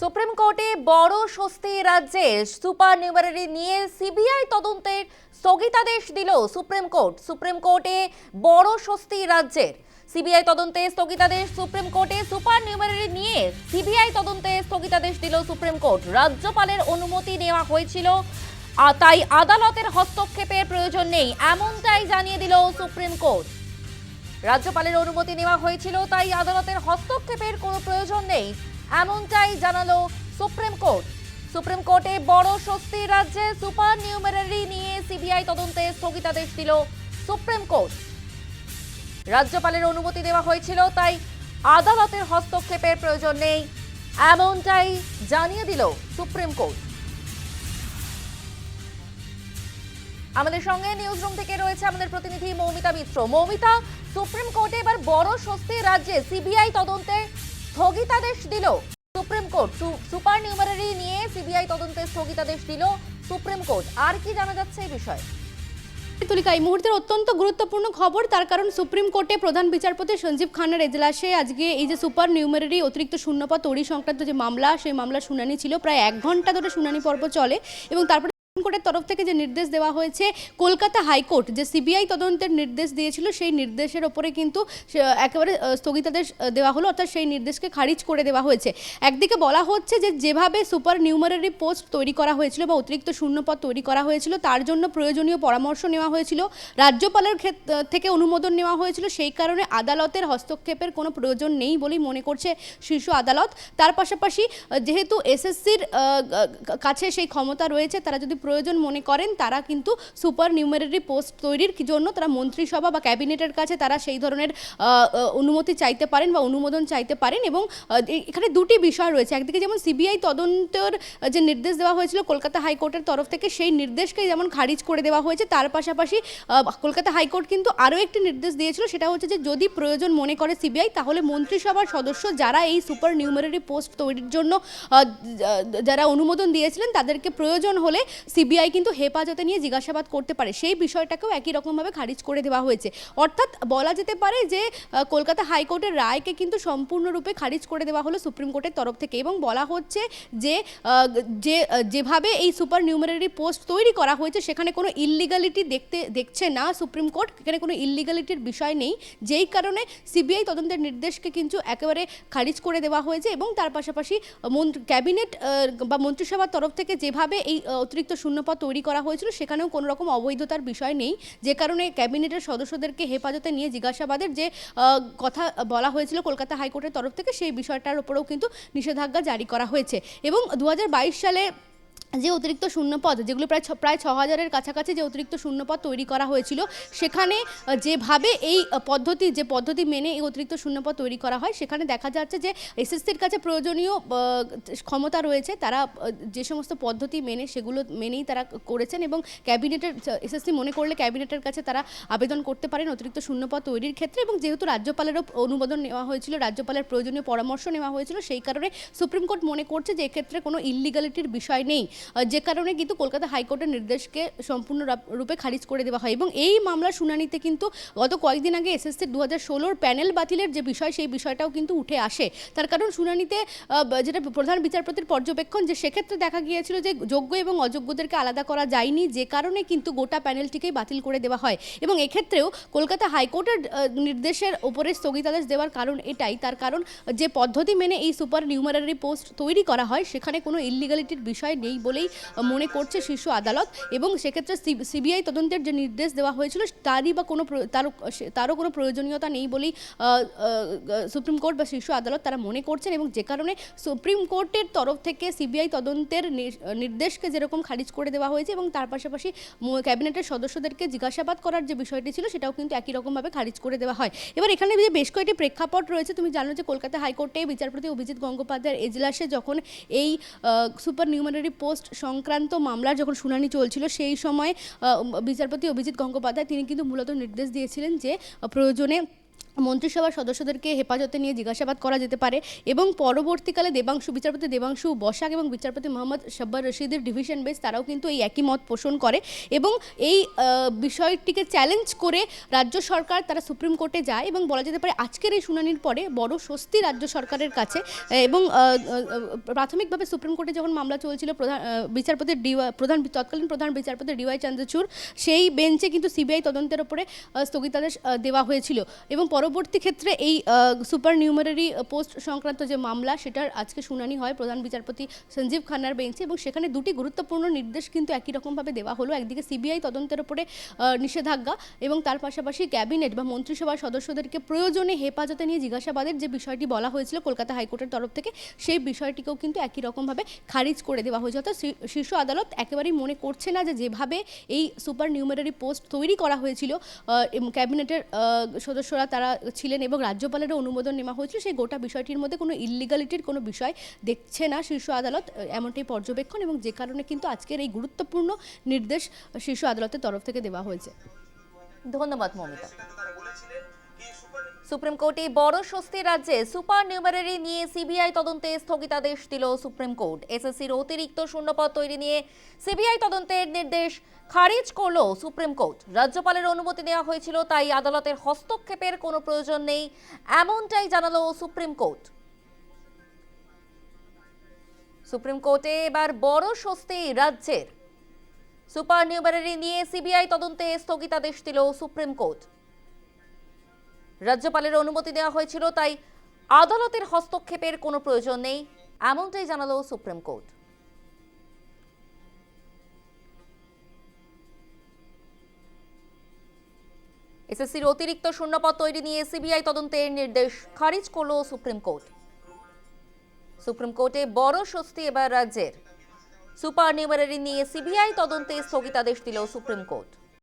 Supreme কোর্টে বড় স্বস্তি রাজ্যে সুপার নিউমারি নিয়ে সিবিআই তদন্তের স্থগিতাদেশ দিল সুপ্রিম কোর্ট। সুপ্রিম কোর্টে বড় স্বস্তি রাজ্যের। সিবিআই তদন্তে স্থগিতাদেশ সুপ্রিম কোর্টে সুপার নিউমারি নিয়ে সিবিআই তদন্তে স্থগিতাদেশ দিল সুপ্রিম কোর্ট। রাজ্যপালের অনুমতি নেওয়া হয়েছিল তাই আদালতের হস্তক্ষেপের প্রয়োজন নেই, এমনটাই জানিয়ে দিল সুপ্রিম কোর্ট। রাজ্যপালের অনুমতি নেওয়া হয়েছিল, তাই আদালতের হস্তক্ষেপের কোনো প্রয়োজন নেই। এমনটাই জানালো সুপ্রিম কোর্ট। সুপ্রিম কোর্টে বড় স্বস্তি রাজ্যে সুপার নিউমেরারি নিয়ে সিবিআই তদন্তে স্থগিতাদেশ দিল সুপ্রিম কোর্ট। রাজ্যপালের অনুমতি দেওয়া হয়েছিল, তাই আদালতের হস্তক্ষেপের প্রয়োজন নেই, এমনটাই জানিয়ে দিল সুপ্রিম কোর্ট। আমাদের সঙ্গে নিউজ রুম থেকে রয়েছে আমাদের প্রতিনিধি মৌমিতা মিত্র। মৌমিতা, সুপ্রিম কোর্টে এবার বড় স্বস্তির রাজ্যে সিবিআই তদন্তে স্থগিতাদেশ দিল। সুপ্রিম কোর্ট সুপার নিউমারি নিয়ে সিবিআই তদন্তে স্থগিতাদেশ দিল সুপ্রিম কোর্ট। আর কি জানা যাচ্ছে এই বিষয়ে? তুলিকা, এই মুহূর্তের অত্যন্ত গুরুত্বপূর্ণ খবর, তার কারণ সুপ্রিম কোর্টে প্রধান বিচারপতি সঞ্জীব খান্নার এজলাসে আজকে এই যে সুপার নিউমারি অতিরিক্ত শূন্যপদ তৈরি সংক্রান্ত যে মামলা, সেই মামলার শুনানি ছিল। প্রায় এক ঘণ্টা ধরে শুনানি পর্ব চলে এবং তারপরে সুপ্রিম কোর্টের তরফ থেকে যে নির্দেশ দেওয়া হয়েছে, কলকাতা হাইকোর্ট যে সিবিআই তদন্তের নির্দেশ দিয়েছিল, সেই নির্দেশের ওপরে কিন্তু একেবারে স্থগিতাদেশ দেওয়া হলো, অর্থাৎ সেই নির্দেশকে খারিজ করে দেওয়া হয়েছে। একদিকে বলা হচ্ছে যে যেভাবে সুপার নিউমারারি পোস্ট তৈরি করা হয়েছিল বা অতিরিক্ত শূন্যপদ তৈরি করা হয়েছিল, তার জন্য প্রয়োজনীয় পরামর্শ নেওয়া হয়েছিল, রাজ্যপালের থেকে অনুমোদন নেওয়া হয়েছিল, সেই কারণে আদালতের হস্তক্ষেপের কোনো প্রয়োজন নেই বলেই মনে করছে শীর্ষ আদালত। তার পাশাপাশি যেহেতু এসএসসির কাছে সেই ক্ষমতা রয়েছে, তারা যদি প্রয়োজন মনে করেন, তারা কিন্তু সুপার নিউমারি পোস্ট তৈরির জন্য তারা মন্ত্রিসভা বা ক্যাবিনেটের কাছে তারা সেই ধরনের অনুমতি চাইতে পারেন বা অনুমোদন চাইতে পারেন এবং এখানে দুটি বিষয় রয়েছে। একদিকে যেমন সিবিআই তদন্তের যে নির্দেশ দেওয়া হয়েছিল কলকাতা হাইকোর্টের তরফ থেকে, সেই নির্দেশকে যেমন খারিজ করে দেওয়া হয়েছে, তার পাশাপাশি কলকাতা হাইকোর্ট কিন্তু আরও একটি নির্দেশ দিয়েছিল, সেটা হচ্ছে যে যদি প্রয়োজন মনে করে সিবিআই, তাহলে মন্ত্রিসভার সদস্য যারা এই সুপার নিউমারি পোস্ট তৈরির জন্য যারা অনুমোদন দিয়েছিলেন, তাদেরকে প্রয়োজন হলে সিবিআই কিন্তু হেফাজতে নিয়ে জিজ্ঞাসাবাদ করতে পারে। সেই বিষয়টাকেও একই রকমভাবে খারিজ করে দেওয়া হয়েছে। অর্থাৎ বলা যেতে পারে যে কলকাতা হাইকোর্টের রায়কে কিন্তু সম্পূর্ণরূপে খারিজ করে দেওয়া হলো সুপ্রিম কোর্টের তরফ থেকে এবং বলা হচ্ছে যে যে যেভাবে এই সুপার নিউমারি পোস্ট তৈরি করা হয়েছে, সেখানে কোনো ইললিগালিটি দেখতে, দেখছে না সুপ্রিম কোর্ট এখানে কোনো ইললিগালিটির বিষয় নেই। যেই কারণে সিবিআই তদন্তের নির্দেশকে কিন্তু একেবারে খারিজ করে দেওয়া হয়েছে এবং তার পাশাপাশি ক্যাবিনেট বা মন্ত্রিসভার তরফ থেকে যেভাবে এই অতিরিক্ত শূন্যপদ তৈরি করা হয়েছিল, সেখানেও কোনো রকম অবৈধতার বিষয় নেই। যে কারণে ক্যাবিনেটের সদস্যদেরকে হেফাজতে নিয়ে জিজ্ঞাসাবাদের যে কথা বলা হয়েছিল কলকাতা হাইকোর্টের তরফ থেকে, সেই বিষয়টার উপরেও কিন্তু নিষেধাজ্ঞা জারি করা হয়েছে। এবং দু হাজার বাইশ সালে যে অতিরিক্ত শূন্যপদ, যেগুলো প্রায় প্রায় ছ হাজারের কাছাকাছি যে অতিরিক্ত শূন্যপদ তৈরি করা হয়েছিল, সেখানে যেভাবে এই পদ্ধতি, যে পদ্ধতি মেনে এই অতিরিক্ত শূন্যপদ তৈরি করা হয়, সেখানে দেখা যাচ্ছে যে এসএসসির কাছে প্রয়োজনীয় ক্ষমতা রয়েছে, তারা যে সমস্ত পদ্ধতি মেনে সেগুলো মেনেই তারা করেছেন এবং ক্যাবিনেটের এসএসসি মনে করলে ক্যাবিনেটের কাছে তারা আবেদন করতে পারেন অতিরিক্ত শূন্যপদ তৈরির ক্ষেত্রে এবং যেহেতু রাজ্যপালেরও অনুমোদন নেওয়া হয়েছিল, রাজ্যপালের প্রয়োজনীয় পরামর্শ নেওয়া হয়েছিল, সেই কারণে সুপ্রিম কোর্ট মনে করছে যে এক্ষেত্রে কোনো ইললিগালিটির বিষয় নেই। যে কারণে কিন্তু কলকাতা হাইকোর্টের নির্দেশকে সম্পূর্ণ রূপে খারিজ করে দেওয়া হয়। এবং এই মামলার শুনানিতে কিন্তু গত কয়েকদিন আগে এসএসসি দু হাজার ষোলোর প্যানেল বাতিলের যে বিষয়, সেই বিষয়টাও কিন্তু উঠে আসে। তার কারণ শুনানিতে যেটা প্রধান বিচারপতির পর্যবেক্ষণ যে সেক্ষেত্রে দেখা গিয়েছিল যে যোগ্য এবং অযোগ্যদেরকে আলাদা করা যায়নি, যে কারণে কিন্তু গোটা প্যানেলটিকেই বাতিল করে দেওয়া হয়। এবং এক্ষেত্রেও কলকাতা হাইকোর্টের নির্দেশের ওপরে স্থগিতাদেশ দেওয়ার কারণ এটাই। তার কারণ যে পদ্ধতি মেনে এই সুপার নিউমারি পোস্ট তৈরি করা হয়, সেখানে কোনো ইললিগালিটির বিষয় নেই বলেই মনে করছে শীর্ষ আদালত এবং সেক্ষেত্রে সিবিআই তদন্তের যে নির্দেশ দেওয়া হয়েছিল তারই বা কোনো তারও তারও কোনো প্রয়োজনীয়তা নেই বলেই সুপ্রিম কোর্ট বা শীর্ষ আদালত তারা মনে করছেন এবং যে কারণে সুপ্রিম কোর্টের তরফ থেকে সিবিআই তদন্তের নির্দেশকে যেরকম খারিজ করে দেওয়া হয়েছে এবং তার পাশাপাশি ক্যাবিনেটের সদস্যদেরকে জিজ্ঞাসাবাদ করার যে বিষয়টি ছিল সেটাও কিন্তু একই রকমভাবে খারিজ করে দেওয়া হয়। এবার এখানে যে বেশ কয়েকটি প্রেক্ষাপট রয়েছে, তুমি জানো যে কলকাতা হাইকোর্টে বিচারপতি অভিজিৎ গঙ্গোপাধ্যায়ের এজলাসে যখন এই সুপার নিউমারি পোস্ট সংক্রান্ত মামলার যখন শুনানি চলছিল, সেই সময় বিচারপতি অভিজিৎ গঙ্গোপাধ্যায় তিনি কিন্তু মূলত নির্দেশ দিয়েছিলেন যে প্রয়োজনে মন্ত্রিসভার সদস্যদেরকে হেফাজতে নিয়ে জিজ্ঞাসাবাদ করা যেতে পারে এবং পরবর্তীকালে দেবাংশু বিচারপতি দেবাংশু বসাক এবং বিচারপতি মোহাম্মদ শাব্বার রশিদের ডিভিশন বেঞ্চ তারাও কিন্তু এই একই মত পোষণ করে এবং এই বিষয়টিকে চ্যালেঞ্জ করে রাজ্য সরকার তারা সুপ্রিম কোর্টে যায় এবং বলা যেতে পারে আজকের এই শুনানির পরে বড় স্বস্তি রাজ্য সরকারের কাছে এবং প্রাথমিকভাবে সুপ্রিম কোর্টে যখন মামলা চলছিল প্রধান বিচারপতি ডিওয়াই প্রধান তৎকালীন প্রধান বিচারপতি ডিওয়াই চন্দ্রচূড় সেই বেঞ্চে কিন্তু সিবিআই তদন্তের আহ, স্থগিতাদেশ দেওয়া হয়েছিল এবং পরবর্তী ক্ষেত্রে এই সুপার নিউমারারি পোস্ট সংক্রান্ত যে মামলা, সেটার আজকে শুনানি হয় প্রধান বিচারপতি সঞ্জীব খান্নার বেঞ্চে এবং সেখানে দুটি গুরুত্বপূর্ণ নির্দেশ কিন্তু একই রকমভাবে দেওয়া হলো। একদিকে সিবিআই তদন্তের উপরে নিষেধাজ্ঞা এবং তার পাশাপাশি ক্যাবিনেট বা মন্ত্রিসভার সদস্যদেরকে প্রয়োজনে হেফাজতে নিয়ে জিজ্ঞাসাবাদের যে বিষয়টি বলা হয়েছিল কলকাতা হাইকোর্টের তরফ থেকে, সেই বিষয়টিকেও কিন্তু একই রকমভাবে খারিজ করে দেওয়া হয়েছে। অর্থাৎ শীর্ষ আদালত একেবারেই মনে করছে না যে যেভাবে এই সুপার নিউমারারি পোস্ট তৈরি করা হয়েছিল ক্যাবিনেটের সদস্যরা তারা ছিলেন এবং রাজ্যপালেরও অনুমোদন নেওয়া হয়েছিল, সেই গোটা বিষয়টির মধ্যে কোনো ইলিগালিটির কোনো বিষয় দেখছে না শীর্ষ আদালত, এমনটাই পর্যবেক্ষণ এবং যে কারণে কিন্তু আজকের এই গুরুত্বপূর্ণ নির্দেশ শীর্ষ আদালতের তরফ থেকে দেওয়া হয়েছে। ধন্যবাদ, মমিতা। সুপ্রিম কোর্টে বড় স্বস্তি রাজ্যে সুপার নিউমারারি নিয়ে সিবিআই তদন্তে স্থগিতাদেশ দিল সুপ্রিম কোর্ট। এসএসসির অতিরিক্ত শূন্যপদ তৈরি নিয়ে সিবিআই তদন্তের নির্দেশ খারিজ করল সুপ্রিম কোর্ট। রাজ্যপালের অনুমতি নেওয়া হয়েছিল, তাই আদালতের হস্তক্ষেপের কোনো প্রয়োজন নেই, এমনটাই জানালো সুপ্রিম কোর্ট। সুপ্রিম কোর্টে এবার বড় স্বস্তি রাজ্যের। সুপার নিউমারারি নিয়ে সিবিআই তদন্তে স্থগিতাদেশ দিল সুপ্রিম কোর্ট। রাজ্যপালের অনুমতি দেওয়া হয়েছিল, তাই আদালতের হস্তক্ষেপের কোনো প্রয়োজন নেই, এমনটাই জানালো সুপ্রিম কোর্ট। এসএসসির অতিরিক্ত শূন্যপদ তৈরি নিয়ে সিবিআই তদন্তের নির্দেশ খারিজ করল সুপ্রিম কোর্ট। সুপ্রিম কোর্টে বড় স্বস্তি এবার রাজ্যের। সুপার নিউমারারি নিয়ে সিবিআই তদন্তে স্থগিতাদেশ দিল সুপ্রিম কোর্ট।